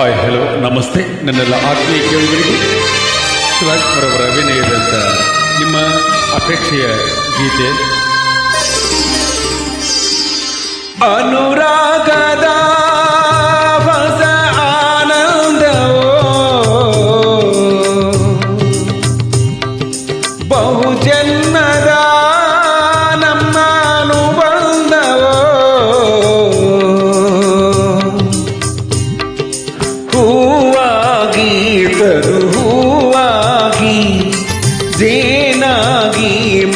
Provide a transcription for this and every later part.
Hi hello ನಮಸ್ತೆ. ನನ್ನೆಲ್ಲ ಆತ್ಮೀಯ ಕೇಳುಗರಿಗೆ ಶಿವಕುಮಾರ್ ಅವರ ಅಭಿನಯದಂತ ನಿಮ್ಮ ಅಪೇಕ್ಷೆಯ ಗೀತೆ. ಅನುರಾಗದ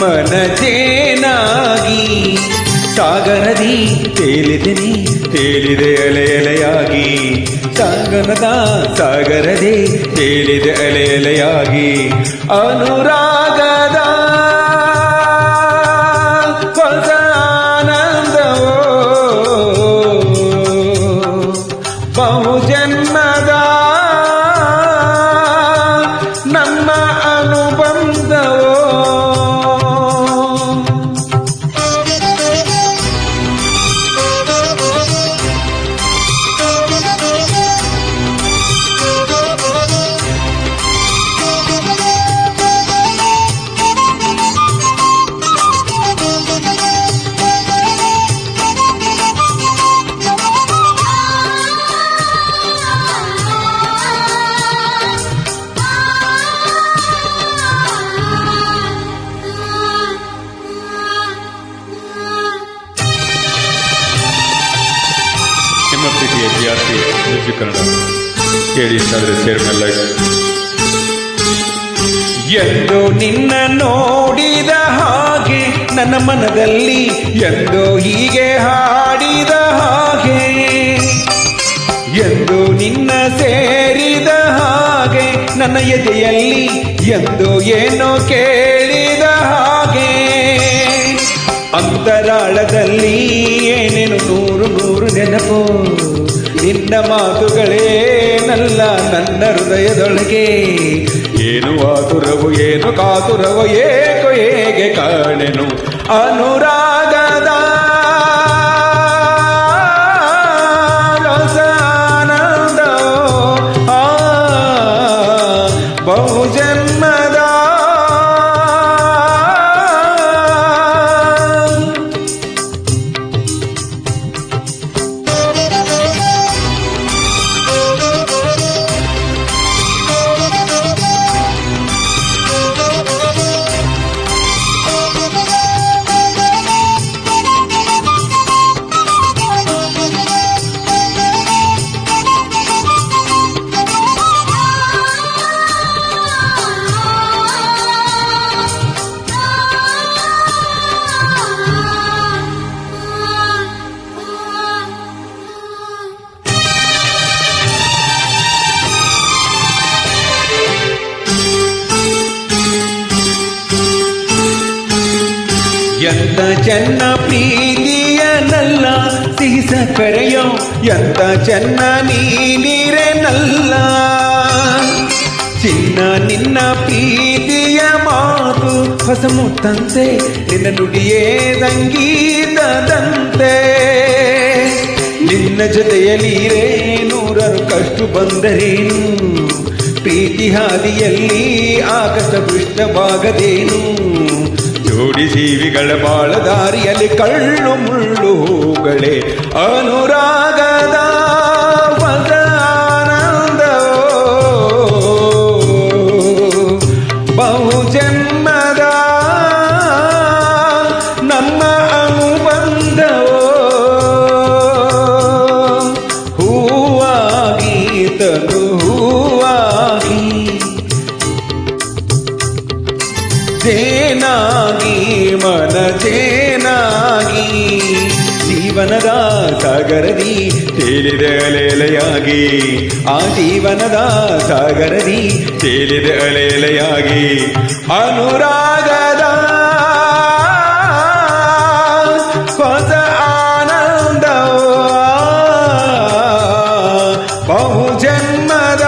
ಮನ ಜೇನಾಗಿ ಸಾಗರದಿ ತೇಲಿದೆನಿ, ತೇಲಿದೆ ಅಲೆ ಅಲೆಯಾಗಿ ಸಾಗರದ ಸಾಗರದಿ ತೇಲಿದೆ ಅಲೆ ಅಲೆಯಾಗಿ ಅನುರಾಗದ ಹೊಸ ಬಹುಜನ್ಮದ ನಮ್ಮ ಅನುಬಂಧವೋ? ವಿದ್ಯಾರ್ಥಿ ಮ್ಯೂಸಿಕ್ ಕನ್ನಡ ಕೇಳಿ ಇಷ್ಟಾದರೆ ಸೇರ್ಮೆಲ್ಲ ಎಂದು ನಿನ್ನ ನೋಡಿದ ಹಾಗೆ, ನನ್ನ ಮನದಲ್ಲಿ ಎಂದು ಹೀಗೆ ಹಾಡಿದ ಹಾಗೆ. ಎಂದು ನಿನ್ನ ಸೇರಿದ ಹಾಗೆ, ನನ್ನ ಎದೆಯಲ್ಲಿ ಎಂದು ಏನೋ ಕೇಳಿದ ಹಾಗೆ. ಅಂತರಾಳದಲ್ಲಿ ಏನೇನು ನೂರು ನೂರು ನೆನಪು. ನಿನ್ನ ಮಾತುಗಳೇ ನಲ್ಲ ನನ್ನ ಹೃದಯದೊಳಗೆ. ಏನು ಆತುರವು ಏನು ಕಾತುರವು ಏಕೋ ಹೇಗೆ ಕಾಣೆನು? ಅನುರಾಗದ ಎಂತ ಚೆನ್ನ ಪ್ರೀತಿಯನಲ್ಲ, ಸಿಹಿಸ ಕರೆಯೋ ಎಂತ ಚೆನ್ನ ನಲ್ಲ ಚಿನ್ನ ನಿನ್ನ ಪ್ರೀತಿಯ ಮಾತು ಹೊಸ ಮುತ್ತಂತೆ ನಿನ್ನ ನುಡಿಯೇ ಸಂಗೀತದಂತೆ. ನಿನ್ನ ಜೊತೆಯಲ್ಲಿರೇ ನೂರರು ಕಷ್ಟ ಬಂದರೇನು? ಪ್ರೀತಿ ಹಾದಿಯಲ್ಲಿ ಆಗಸ ಪೃಷ್ಠವಾಗದೇನು ಜೋಡಿ ಜೀವಿಗಳ ಬಾಳ ದಾರಿಯಲ್ಲಿ ಕಳ್ಳು ಮುಳ್ಳು ಹೂಗಳೇ. ಅನುರಾಗದ ಜೇನಾಗಿ ಮನ ಜೇನಾಗಿ ಜೀವನದ ಸಾಗರದಿ ತೇಲಿದೆ ಅಲೆಲೆಯಾಗಿ ಆ ಜೀವನದ ಸಾಗರದಿ ತೇಲಿದೆ ಅಲೆಲೆಯಾಗಿ ಅನುರಾಗದ ಸ್ವತ ಆನಂದ ಬಹು ಜನ್ಮದ